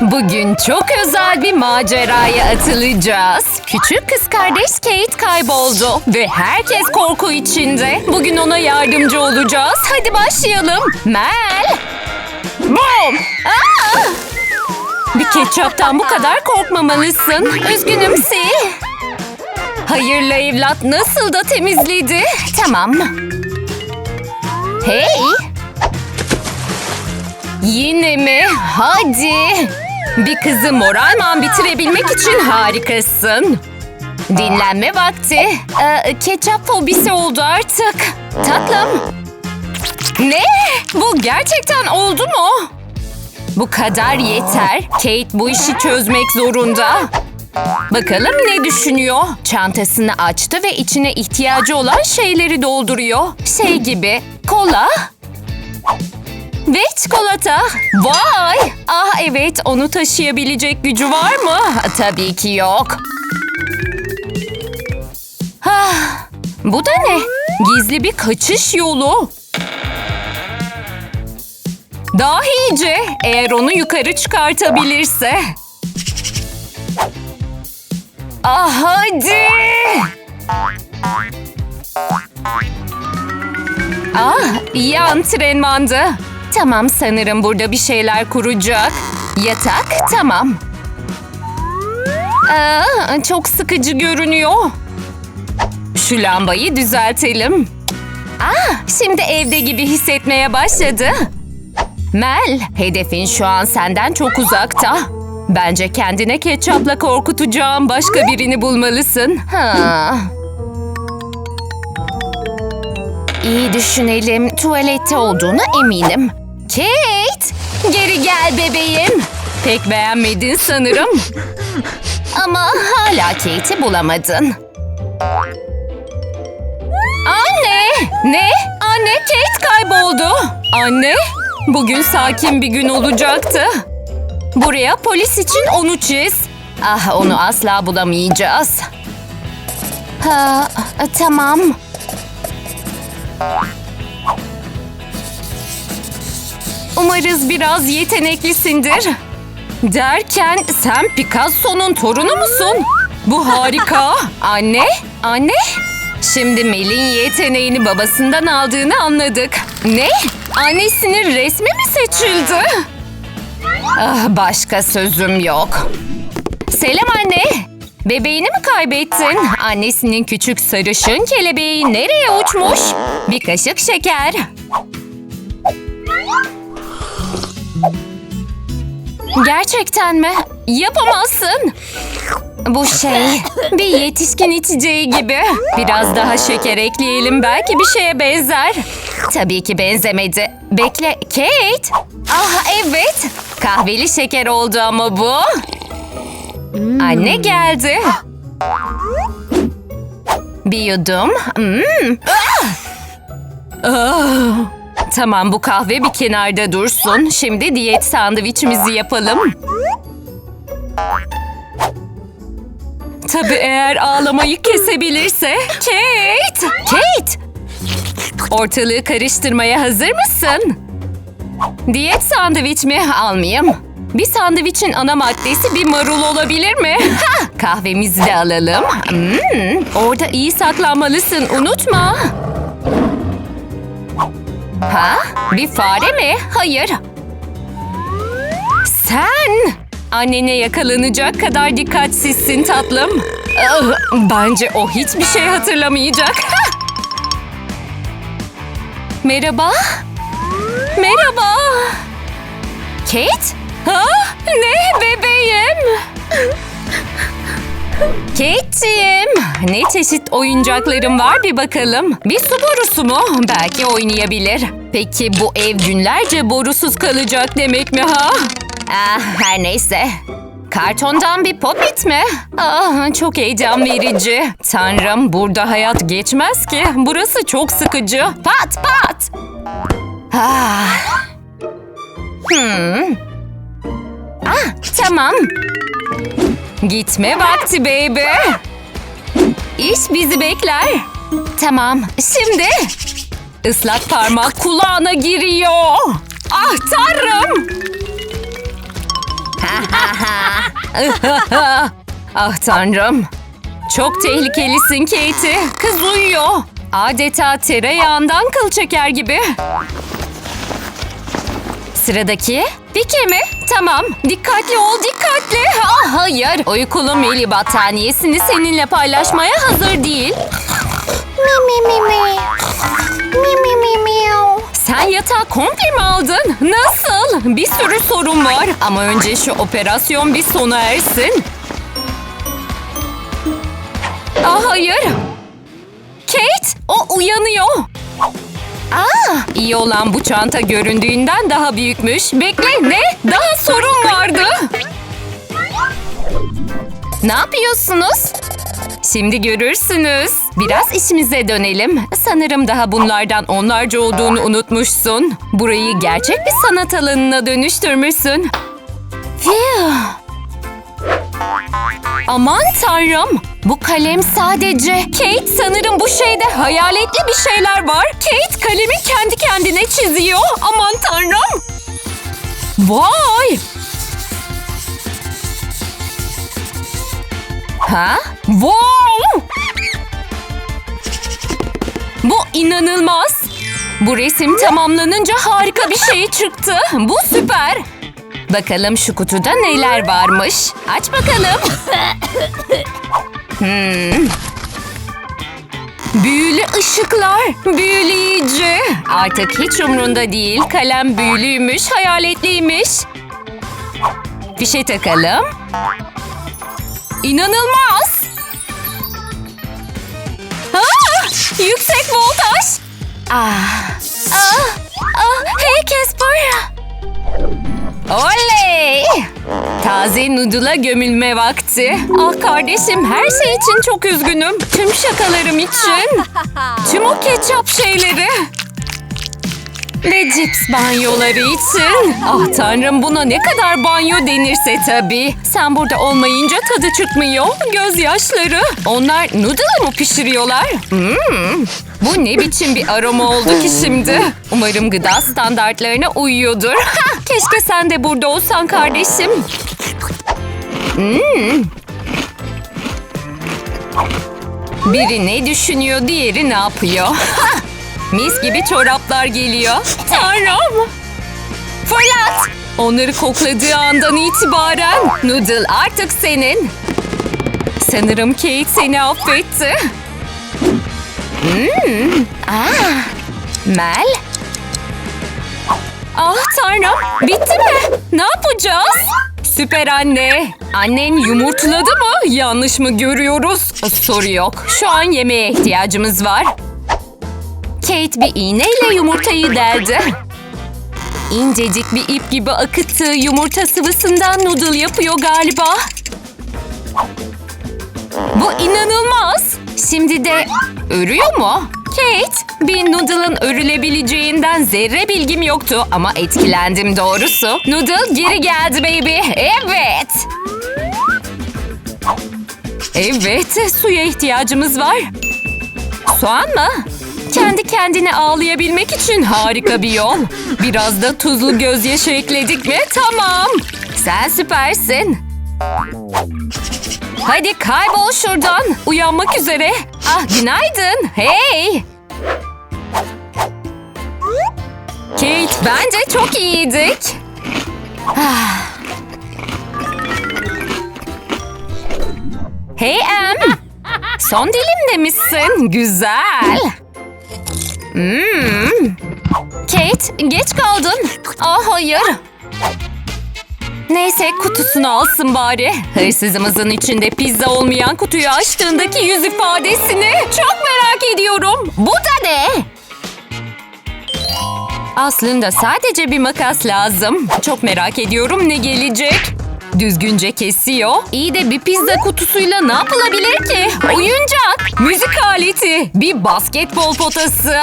Bugün çok özel bir maceraya atılacağız. Küçük kız kardeş Kate kayboldu ve herkes korku içinde. Bugün ona yardımcı olacağız. Hadi başlayalım. Mel. Bom. Aa! Bir ketçaptan bu kadar korkmamalısın. Üzgünüm Sil. Hayırlı evlat nasıl da temizledi. Tamam. Hey. Yine mi? Hadi. Bir kızı moralman bitirebilmek için harikasın. Dinlenme vakti. Ee, ketçap fobisi oldu artık. Tatlım. Ne? Bu gerçekten oldu mu? Bu kadar yeter. Kate bu işi çözmek zorunda. Bakalım ne düşünüyor? Çantasını açtı ve içine ihtiyacı olan şeyleri dolduruyor. Şey gibi kola ve çikolata. Vay! Ah evet onu taşıyabilecek gücü var mı? Tabii ki yok. Ah, bu da ne? Gizli bir kaçış yolu. Dahice eğer onu yukarı çıkartabilirse. Ah hadi! Ah iyi antrenmandı. Tamam sanırım burada bir şeyler kuracak. Yatak tamam. Aa, çok sıkıcı görünüyor. Şu lambayı düzeltelim. Ah, şimdi evde gibi hissetmeye başladı. Mel, hedefin şu an senden çok uzakta. Bence kendine ketçapla korkutacağım başka birini bulmalısın. Ha. İyi düşünelim. Tuvalette olduğuna eminim. Kate! Geri gel bebeğim. Pek beğenmedin sanırım. Ama hala Kate'i bulamadın. Anne! Ne? Anne Kate kayboldu. Anne? Bugün sakin bir gün olacaktı. Buraya polis için onu çiz. Ah onu asla bulamayacağız. Ha, tamam. Umarız biraz yeteneklisindir. Derken sen Picasso'nun torunu musun? Bu harika. Anne? Anne? Şimdi Mel'in yeteneğini babasından aldığını anladık. Ne? Annesinin resmi mi seçildi? Ah, başka sözüm yok. Selam anne. Bebeğini mi kaybettin? Annesinin küçük sarışın kelebeği nereye uçmuş? Bir kaşık şeker. Gerçekten mi? Yapamazsın. Bu şey bir yetişkin içeceği gibi. Biraz daha şeker ekleyelim belki bir şeye benzer. Tabii ki benzemedi. Bekle Kate. Ah evet. Kahveli şeker oldu ama bu. Anne geldi. Bir yudum. Hmm. Ah! Ah! Tamam bu kahve bir kenarda dursun. Şimdi diyet sandviçimizi yapalım. Tabii eğer ağlamayı kesebilirse. Kate! Kate! Ortalığı karıştırmaya hazır mısın? Diyet sandviç mi? Almayayım. Bir sandviçin ana maddesi bir marul olabilir mi? Ha! Kahvemizi de alalım. Hmm, orada iyi saklanmalısın unutma. Ha? Bir fare mi? Hayır. Sen! Annene yakalanacak kadar dikkatsizsin tatlım. Ah, Bence o hiçbir şey hatırlamayacak. Ha! Merhaba. Merhaba. Kate? Ha? Ne bebeğim? Kate'ciğim, ne çeşit oyuncaklarım var bir bakalım. Bir su borusu mu? Belki oynayabilir. Peki bu ev günlerce borusuz kalacak demek mi ha? Ah, her neyse. Kartondan bir popit mi? Ah, çok heyecan verici. Tanrım, burada hayat geçmez ki. Burası çok sıkıcı. Pat pat. Ah. Hmm. Ah, tamam. Gitme vakti baby. İş bizi bekler. Tamam, şimdi. Islak parmak kulağına giriyor. Ah tanrım. ah tanrım. Çok tehlikelisin Katie. Kız uyuyor. Adeta tereyağından kıl çeker gibi. Sıradaki Pike mi? Tamam. Dikkatli ol, dikkatli. Ah, hayır. Uykulu Meli battaniyesini seninle paylaşmaya hazır değil. Mi mi mi mi. Mi mi mi. Sen yatağı komple mi aldın? Nasıl? Bir sürü sorun var. Ama önce şu operasyon bir sona ersin. Ah hayır. Kate, o uyanıyor. Aa, iyi olan bu çanta göründüğünden daha büyükmüş. Bekle, ne? Daha sorun vardı. Ne yapıyorsunuz? Şimdi görürsünüz. Biraz işimize dönelim. Sanırım daha bunlardan onlarca olduğunu unutmuşsun. Burayı gerçek bir sanat alanına dönüştürmüşsün. Phew. Aman tanrım. Bu kalem sadece. Kate sanırım bu şeyde hayaletli bir şeyler var. Kate kalemi kendi kendine çiziyor. Aman tanrım. Vay. Ha? Wow! Bu inanılmaz. Bu resim tamamlanınca harika bir şey çıktı. Bu süper. Bakalım şu kutuda neler varmış. Aç bakalım. Hmm. Büyülü ışıklar. Büyüleyici. Artık hiç umrunda değil. Kalem büyülüymüş, hayaletliymiş. Fişe takalım. İnanılmaz. Ah, yüksek voltaj. Ah, ah, ah, hey Casper. Oley! Taze noodle'a gömülme vakti. Ah kardeşim her şey için çok üzgünüm. Tüm şakalarım için. Tüm o ketçap şeyleri. Ve cips banyoları için. Ah tanrım buna ne kadar banyo denirse tabii. Sen burada olmayınca tadı çıkmıyor. Gözyaşları. Onlar noodle'ı mı pişiriyorlar? Hmm. Bu ne biçim bir aroma oldu ki şimdi? Umarım gıda standartlarına uyuyordur. Keşke sen de burada olsan kardeşim. Hmm. Biri ne düşünüyor, diğeri ne yapıyor? Mis gibi çoraplar geliyor. Tanrım! Fırlat! Onları kokladığı andan itibaren Noodle artık senin. Sanırım Kate seni affetti. Hmm. Aa, Mel? Ah tanrım bitti mi? Ne yapacağız? Süper anne. Annen yumurtladı mı? Yanlış mı görüyoruz? Soru yok. Şu an yemeğe ihtiyacımız var. Kate bir iğneyle yumurtayı deldi. İncecik bir ip gibi akıttığı yumurta sıvısından noodle yapıyor galiba. Bu inanılmaz. Şimdi de örüyor mu? Kate, bir noodle'ın örülebileceğinden zerre bilgim yoktu ama etkilendim doğrusu. Noodle geri geldi baby. Evet. Evet, suya ihtiyacımız var. Soğan mı? Kendi kendine ağlayabilmek için harika bir yol. Biraz da tuzlu gözyaşı ekledik mi? Tamam. Sen süpersin. Hadi kaybol şuradan. Uyanmak üzere. Ah günaydın. Hey. Kate bence çok iyiydik. Hey Em. Son dilimde misin? Güzel. Hmm. Kate geç kaldın. Ah hayır. Neyse kutusunu alsın bari. Hırsızımızın içinde pizza olmayan kutuyu açtığındaki yüz ifadesini çok merak ediyorum. Bu da ne? Aslında sadece bir makas lazım. Çok merak ediyorum ne gelecek. Düzgünce kesiyor. İyi de bir pizza kutusuyla ne yapılabilir ki? Oyuncak, müzik aleti, bir basketbol potası.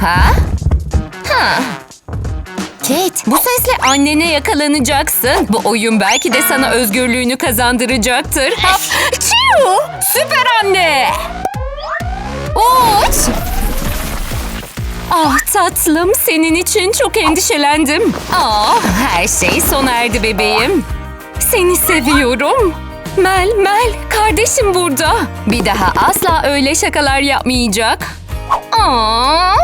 Ha? Ha. Kate, bu sesle annene yakalanacaksın. Bu oyun belki de sana özgürlüğünü kazandıracaktır. Hap, çiu, süper anne. Uç. Ah tatlım senin için çok endişelendim. Ah her şey sona erdi bebeğim. Seni seviyorum. Mel, Mel, kardeşim burada. Bir daha asla öyle şakalar yapmayacak. Aa.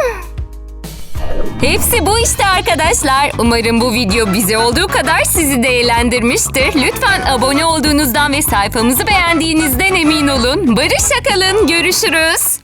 Hepsi bu işte arkadaşlar. Umarım bu video bize olduğu kadar sizi de eğlendirmiştir. Lütfen abone olduğunuzdan ve sayfamızı beğendiğinizden emin olun. Barışça kalın. Görüşürüz.